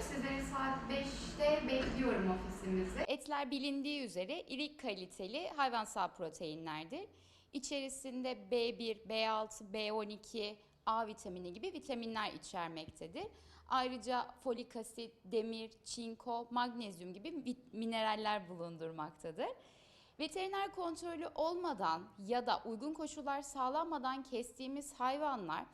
Sizleri saat 5'te bekliyorum ofisimizde. Etler bilindiği üzere iri kaliteli hayvansal proteinlerdir. İçerisinde B1, B6, B12, A vitamini gibi vitaminler içermektedir. Ayrıca folik asit, demir, çinko, magnezyum gibi mineraller bulundurmaktadır. Veteriner kontrolü olmadan ya da uygun koşullar sağlanmadan kestiğimiz hayvanlar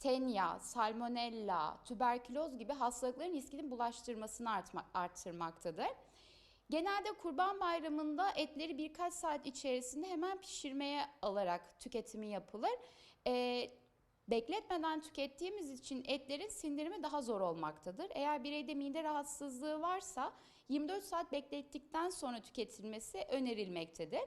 tenya, salmonella, tüberküloz gibi hastalıkların riskinin bulaştırmasını artma, arttırmaktadır. Genelde Kurban Bayramı'nda etleri birkaç saat içerisinde hemen pişirmeye alarak tüketimi yapılır. Ee, bekletmeden tükettiğimiz için etlerin sindirimi daha zor olmaktadır. Eğer bireyde mide rahatsızlığı varsa 24 saat beklettikten sonra tüketilmesi önerilmektedir.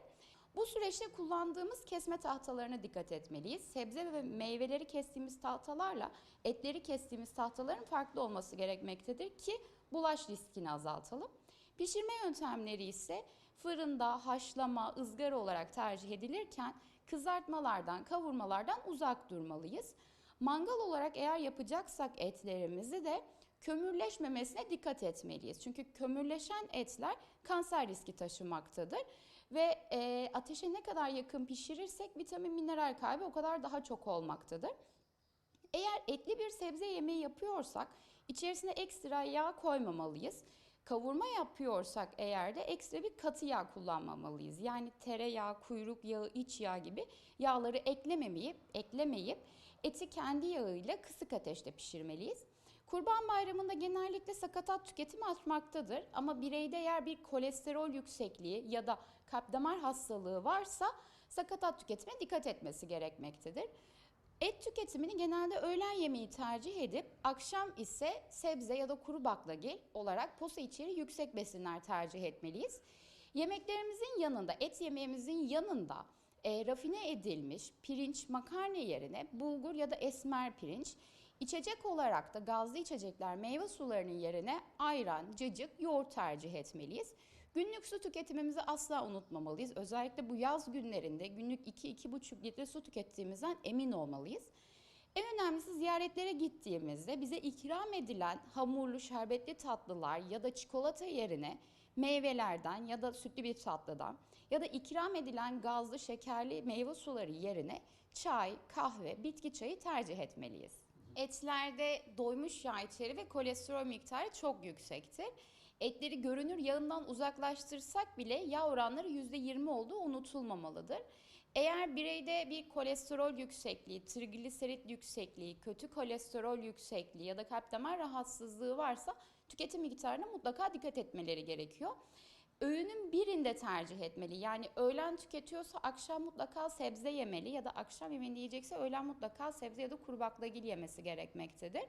Bu süreçte kullandığımız kesme tahtalarına dikkat etmeliyiz. Sebze ve meyveleri kestiğimiz tahtalarla etleri kestiğimiz tahtaların farklı olması gerekmektedir ki bulaş riskini azaltalım. Pişirme yöntemleri ise fırında, haşlama, ızgara olarak tercih edilirken kızartmalardan, kavurmalardan uzak durmalıyız. Mangal olarak eğer yapacaksak etlerimizi de kömürleşmemesine dikkat etmeliyiz. Çünkü kömürleşen etler kanser riski taşımaktadır ve e, ateşe ne kadar yakın pişirirsek vitamin mineral kaybı o kadar daha çok olmaktadır. Eğer etli bir sebze yemeği yapıyorsak içerisine ekstra yağ koymamalıyız. Kavurma yapıyorsak eğer de ekstra bir katı yağ kullanmamalıyız. Yani tereyağı, kuyruk yağı, iç yağ gibi yağları eklememeyip, eklemeyip eti kendi yağıyla kısık ateşte pişirmeliyiz. Kurban Bayramı'nda genellikle sakatat tüketimi artmaktadır ama bireyde eğer bir kolesterol yüksekliği ya da kalp damar hastalığı varsa sakatat tüketimine dikkat etmesi gerekmektedir. Et tüketimini genelde öğlen yemeği tercih edip akşam ise sebze ya da kuru baklagil olarak posa içeriği yüksek besinler tercih etmeliyiz. Yemeklerimizin yanında, et yemeğimizin yanında e, rafine edilmiş pirinç, makarna yerine bulgur ya da esmer pirinç, içecek olarak da gazlı içecekler, meyve sularının yerine ayran, cacık, yoğurt tercih etmeliyiz. Günlük su tüketimimizi asla unutmamalıyız. Özellikle bu yaz günlerinde günlük 2-2,5 litre su tükettiğimizden emin olmalıyız. En önemlisi ziyaretlere gittiğimizde bize ikram edilen hamurlu, şerbetli tatlılar ya da çikolata yerine meyvelerden ya da sütlü bir tatlıdan ya da ikram edilen gazlı, şekerli meyve suları yerine çay, kahve, bitki çayı tercih etmeliyiz. Etlerde doymuş yağ içeriği ve kolesterol miktarı çok yüksektir. Etleri görünür yağından uzaklaştırsak bile yağ oranları %20 olduğu unutulmamalıdır. Eğer bireyde bir kolesterol yüksekliği, trigliserit yüksekliği, kötü kolesterol yüksekliği ya da kalp damar rahatsızlığı varsa tüketim miktarına mutlaka dikkat etmeleri gerekiyor. Öğünün birinde tercih etmeli. Yani öğlen tüketiyorsa akşam mutlaka sebze yemeli ya da akşam yemeğinde yiyecekse öğlen mutlaka sebze ya da kuru baklagil yemesi gerekmektedir.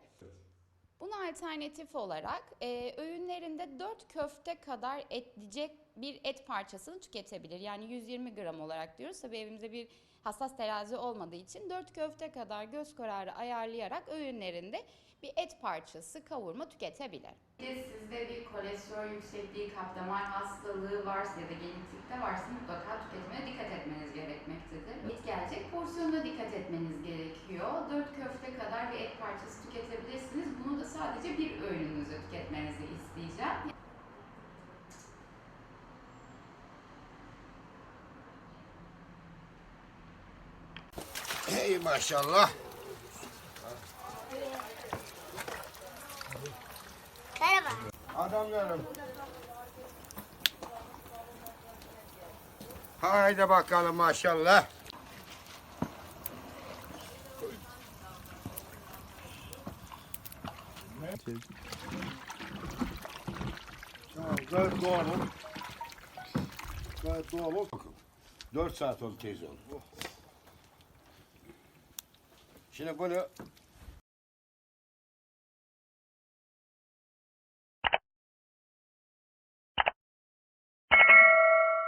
Buna alternatif olarak e, öğünlerinde 4 köfte kadar etleyecek bir et parçasını tüketebilir. Yani 120 gram olarak diyoruz. Tabii evimizde bir hassas terazi olmadığı için 4 köfte kadar göz kararı ayarlayarak öğünlerinde bir et parçası kavurma tüketebilir. Sizde bir kolesterol yüksekliği, kalp damar hastalığı varsa ya da genetikte varsa mutlaka tüketimine dikkat etmeniz gerekmektedir. Et gelecek porsiyonuna dikkat etmeniz gerekiyor. 4 köfte kadar bir et parçası tüketebilirsiniz. Sadece bir öğününüzde tüketmenizi isteyeceğim. Hey maşallah. Merhaba. Adamlarım. Haydi bakalım maşallah. Tamam, gayet doğal ol. Gayet doğal ol. 4 saat oldu teyze oldu. Şimdi bunu